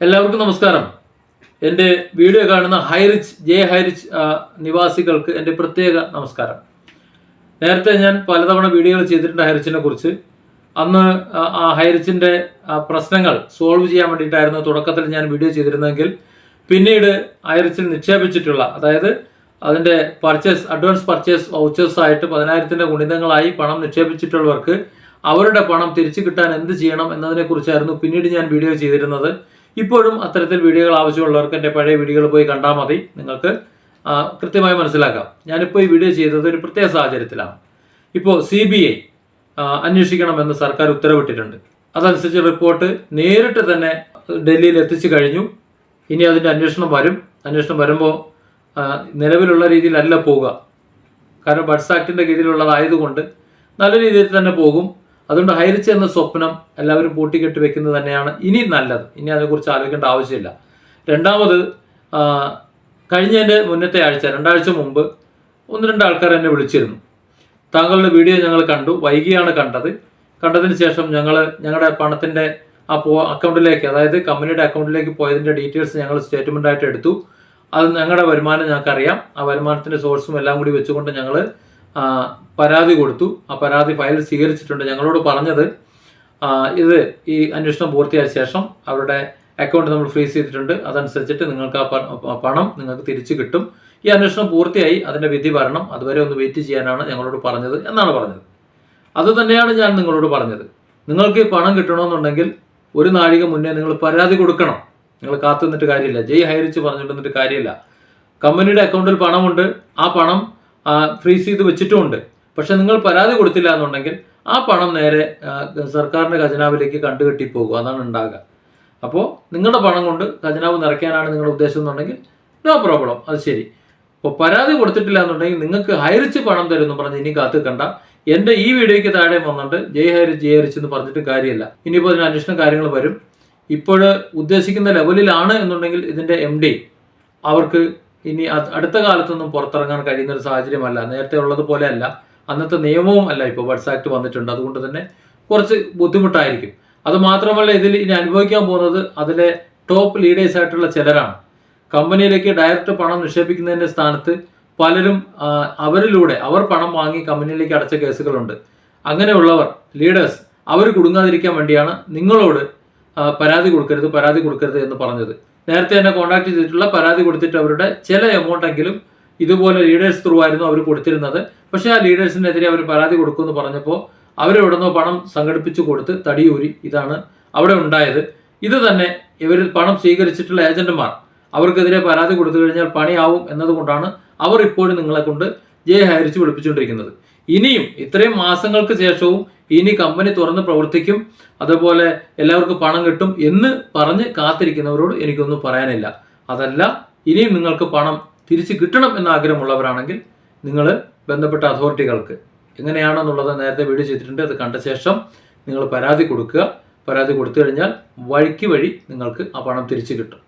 എല്ലാവർക്കും നമസ്കാരം. എന്റെ വീഡിയോ കാണുന്ന ഹൈറിച്ച് ജെ ഹൈറിച്ച് നിവാസികൾക്ക് എന്റെ പ്രത്യേക നമസ്കാരം. നേരത്തെ ഞാൻ പലതവണ വീഡിയോകൾ ചെയ്തിട്ടുണ്ട് ഹൈറിച്ചിനെ കുറിച്ച്. അന്ന് ആ, ഹൈറിച്ചിന്റെ പ്രശ്നങ്ങൾ സോൾവ് ചെയ്യാൻ വേണ്ടിയിട്ടായിരുന്നു തുടക്കത്തിൽ ഞാൻ വീഡിയോ ചെയ്തിരുന്നെങ്കിൽ പിന്നീട് ഹൈറിച്ചിൽ നിക്ഷേപിച്ചിട്ടുള്ള അതായത് അതിന്റെ പർച്ചേസ് അഡ്വാൻസ് പർച്ചേസ് വൗച്ചേഴ്സ് ആയിട്ട് പതിനായിരത്തിന്റെ ഗുണിതങ്ങളായി പണം നിക്ഷേപിച്ചിട്ടുള്ളവർക്ക് അവരുടെ പണം തിരിച്ചു കിട്ടാൻ എന്ത് ചെയ്യണം എന്നതിനെക്കുറിച്ചായിരുന്നു പിന്നീട് ഞാൻ വീഡിയോ ചെയ്തിരുന്നത്. ഇപ്പോഴും അത്തരത്തിൽ വീഡിയോകൾ ആവശ്യമുള്ളവർക്ക് എന്റെ പഴയ വീഡിയോകൾ പോയി കണ്ടാൽ മതി. നിങ്ങൾക്ക് കൃത്യമായി മനസ്സിലാക്കാം. ഞാനിപ്പോൾ ഈ വീഡിയോ ചെയ്തത് ഒരു പ്രത്യേക സാഹചര്യത്തിലാണ്. ഇപ്പോൾ സി ബി ഐ അന്വേഷിക്കണമെന്ന് സർക്കാർ ഉത്തരവിട്ടിട്ടുണ്ട്. അതനുസരിച്ച് റിപ്പോർട്ട് നേരിട്ട് തന്നെ ഡൽഹിയിൽ എത്തിച്ചു കഴിഞ്ഞു. ഇനി അതിന്റെ അന്വേഷണം വരും. അന്വേഷണം വരുമ്പോൾ നിലവിലുള്ള രീതിയിലല്ല പോവുക. കാരണം ബഡ്സ് ആക്ടിന്റെ കീഴിലുള്ളതായതുകൊണ്ട് നല്ല രീതിയിൽ തന്നെ പോകും. അതുകൊണ്ട് ഹൈറിച്ച് എന്ന സ്വപ്നം എല്ലാവരും പൂട്ടിക്കെട്ടി വെക്കുന്നത് തന്നെയാണ് ഇനി നല്ലത്. ഇനി അതിനെക്കുറിച്ച് ആലോചിക്കേണ്ട ആവശ്യമില്ല. രണ്ടാമത് കഴിഞ്ഞതിന്റെ മുന്നത്തെ ആഴ്ച രണ്ടാഴ്ച മുമ്പ് ഒന്ന് രണ്ട് ആൾക്കാർ എന്നെ വിളിച്ചിരുന്നു. താങ്കളുടെ വീഡിയോ ഞങ്ങൾ കണ്ടു വൈകിയാണ് കണ്ടത്. കണ്ടതിന് ശേഷം ഞങ്ങൾ ഞങ്ങളുടെ പണത്തിന്റെ ആ പോ അക്കൗണ്ടിലേക്ക് അതായത് കമ്പനിയുടെ അക്കൗണ്ടിലേക്ക് പോയതിന്റെ ഡീറ്റെയിൽസ് ഞങ്ങൾ സ്റ്റേറ്റ്മെന്റ് ആയിട്ട് എടുത്തു. അത് ഞങ്ങളുടെ വരുമാനം ഞങ്ങൾക്കറിയാം. ആ വരുമാനത്തിന്റെ സോഴ്സും എല്ലാം കൂടി വെച്ചുകൊണ്ട് ഞങ്ങൾ പരാതി കൊടുത്തു. ആ പരാതി ഫയൽ സ്വീകരിച്ചിട്ടുണ്ട്. ഞങ്ങളോട് പറഞ്ഞത് ഇത് ഈ അന്വേഷണം പൂർത്തിയായ ശേഷം അവരുടെ അക്കൗണ്ട് നമ്മൾ ഫ്രീസ് ചെയ്തിട്ടുണ്ട്. അതനുസരിച്ചിട്ട് നിങ്ങൾക്ക് ആ പണം നിങ്ങൾക്ക് തിരിച്ചു കിട്ടും. ഈ അന്വേഷണം പൂർത്തിയായി. അതിന്റെ വിധി വരണം. അതുവരെ ഒന്ന് വെയിറ്റ് ചെയ്യാനാണ് ഞങ്ങളോട് പറഞ്ഞത് എന്നാണ് പറഞ്ഞത്. അത് തന്നെയാണ് ഞാൻ നിങ്ങളോട് പറഞ്ഞത്. നിങ്ങൾക്ക് ഈ പണം കിട്ടണമെന്നുണ്ടെങ്കിൽ ഒരു നാഴിക മുന്നേ നിങ്ങൾ പരാതി കൊടുക്കണം. നിങ്ങൾ കാത്തു നിന്നിട്ട് കാര്യമില്ല. ജയ് ഹൈറിച്ച് പറഞ്ഞിട്ട് കാര്യമില്ല. കമ്പനിയുടെ അക്കൗണ്ടിൽ പണമുണ്ട്. ആ പണം ഫ്രീസ് ചെയ്ത് വെച്ചിട്ടുമുണ്ട്. പക്ഷെ നിങ്ങൾ പരാതി കൊടുത്തില്ല എന്നുണ്ടെങ്കിൽ ആ പണം നേരെ സർക്കാരിന്റെ ഖജനാവിലേക്ക് കണ്ടുകെട്ടി പോകും അതാണ് ഉണ്ടാകുക. അപ്പോൾ നിങ്ങളുടെ പണം കൊണ്ട് ഖജനാവ് നിറയ്ക്കാനാണ് നിങ്ങളുടെ ഉദ്ദേശം എന്നുണ്ടെങ്കിൽ നോ പ്രോബ്ലം അത് ശരി. അപ്പോൾ പരാതി കൊടുത്തിട്ടില്ല എന്നുണ്ടെങ്കിൽ നിങ്ങൾക്ക് ഹൈറിച്ച് പണം തരും എന്ന് പറഞ്ഞ് ഇനി കാത്തു കണ്ട. എന്റെ ഈ വീഡിയോയ്ക്ക് താഴെ വന്നിട്ട് ജയ് ഹൈറിച്ച് ജയ് ഹൈറിച്ച് എന്ന് പറഞ്ഞിട്ട് കാര്യമില്ല. ഇനിയിപ്പോൾ അതിന് അന്വേഷണ കാര്യങ്ങൾ വരും. ഇപ്പോൾ ഉദ്ദേശിക്കുന്ന ലെവലിലാണ് എന്നുണ്ടെങ്കിൽ ഇതിന്റെ എം ഡി അവർക്ക് ഇനി അടുത്ത കാലത്തൊന്നും പുറത്തിറങ്ങാൻ കഴിയുന്ന ഒരു സാഹചര്യമല്ല. നേരത്തെ ഉള്ളതുപോലെ അല്ല അന്നത്തെ നിയമവും അല്ല ഇപ്പോൾ ബഡ്സ് ആക്ട് വന്നിട്ടുണ്ട്. അതുകൊണ്ട് തന്നെ കുറച്ച് ബുദ്ധിമുട്ടായിരിക്കും. അതുമാത്രമല്ല ഇതിൽ ഇനി അനുഭവിക്കാൻ പോകുന്നത് അതിലെ ടോപ്പ് ലീഡേഴ്സ് ആയിട്ടുള്ള ചിലരാണ്. കമ്പനിയിലേക്ക് ഡയറക്റ്റ് പണം നിക്ഷേപിക്കുന്നതിന്റെ സ്ഥാനത്ത് പലരും അവരിലൂടെ അവർ പണം വാങ്ങി കമ്പനിയിലേക്ക് അടച്ച കേസുകളുണ്ട്. അങ്ങനെയുള്ളവർ ലീഡേഴ്സ് അവർ കുടുങ്ങാതിരിക്കാൻ വേണ്ടിയാണ് നിങ്ങളോട് പരാതി കൊടുക്കരുത് പരാതി കൊടുക്കരുത് എന്ന് പറഞ്ഞത്. നേരത്തെ തന്നെ കോൺടാക്ട് ചെയ്തിട്ടുള്ള പരാതി കൊടുത്തിട്ട് അവരുടെ ചില എമൗണ്ടെങ്കിലും ഇതുപോലെ ലീഡേഴ്സ് ത്രൂ ആയിരുന്നു അവർ കൊടുത്തിരുന്നത്. പക്ഷേ ആ ലീഡേഴ്സിനെതിരെ അവർ പരാതി കൊടുക്കുമെന്ന് പറഞ്ഞപ്പോൾ അവരെവിടുന്നോ പണം സംഘടിപ്പിച്ചു കൊടുത്ത് തടിയൂരി. ഇതാണ് അവിടെ ഉണ്ടായത്. ഇത് തന്നെ ഇവർ പണം സ്വീകരിച്ചിട്ടുള്ള ഏജന്റുമാർ. അവർക്കെതിരെ പരാതി കൊടുത്തു കഴിഞ്ഞാൽ പണിയാവും എന്നതുകൊണ്ടാണ് അവർ ഇപ്പോഴും നിങ്ങളെ കൊണ്ട് ജയ ഹരിച്ച് വിളിപ്പിച്ചുകൊണ്ടിരിക്കുന്നത്. ഇനിയും ഇത്രയും മാസങ്ങൾക്ക് ശേഷവും ഇനി കമ്പനി തുറന്ന് പ്രവർത്തിക്കും അതുപോലെ എല്ലാവർക്കും പണം കിട്ടും എന്ന് പറഞ്ഞ് കാത്തിരിക്കുന്നവരോട് എനിക്കൊന്നും പറയാനില്ല. അതല്ല ഇനിയും നിങ്ങൾക്ക് പണം തിരിച്ചു കിട്ടണം എന്ന ആഗ്രഹമുള്ളവരാണെങ്കിൽ നിങ്ങൾ ബന്ധപ്പെട്ട അതോറിറ്റികൾക്ക് എങ്ങനെയാണെന്നുള്ളത് നേരത്തെ വീഡിയോ ചെയ്തിട്ടുണ്ട് അത് കണ്ട ശേഷം നിങ്ങൾ പരാതി കൊടുക്കുക. പരാതി കൊടുത്തു കഴിഞ്ഞാൽ വഴിക്ക് വഴി നിങ്ങൾക്ക് ആ പണം തിരിച്ചു കിട്ടും.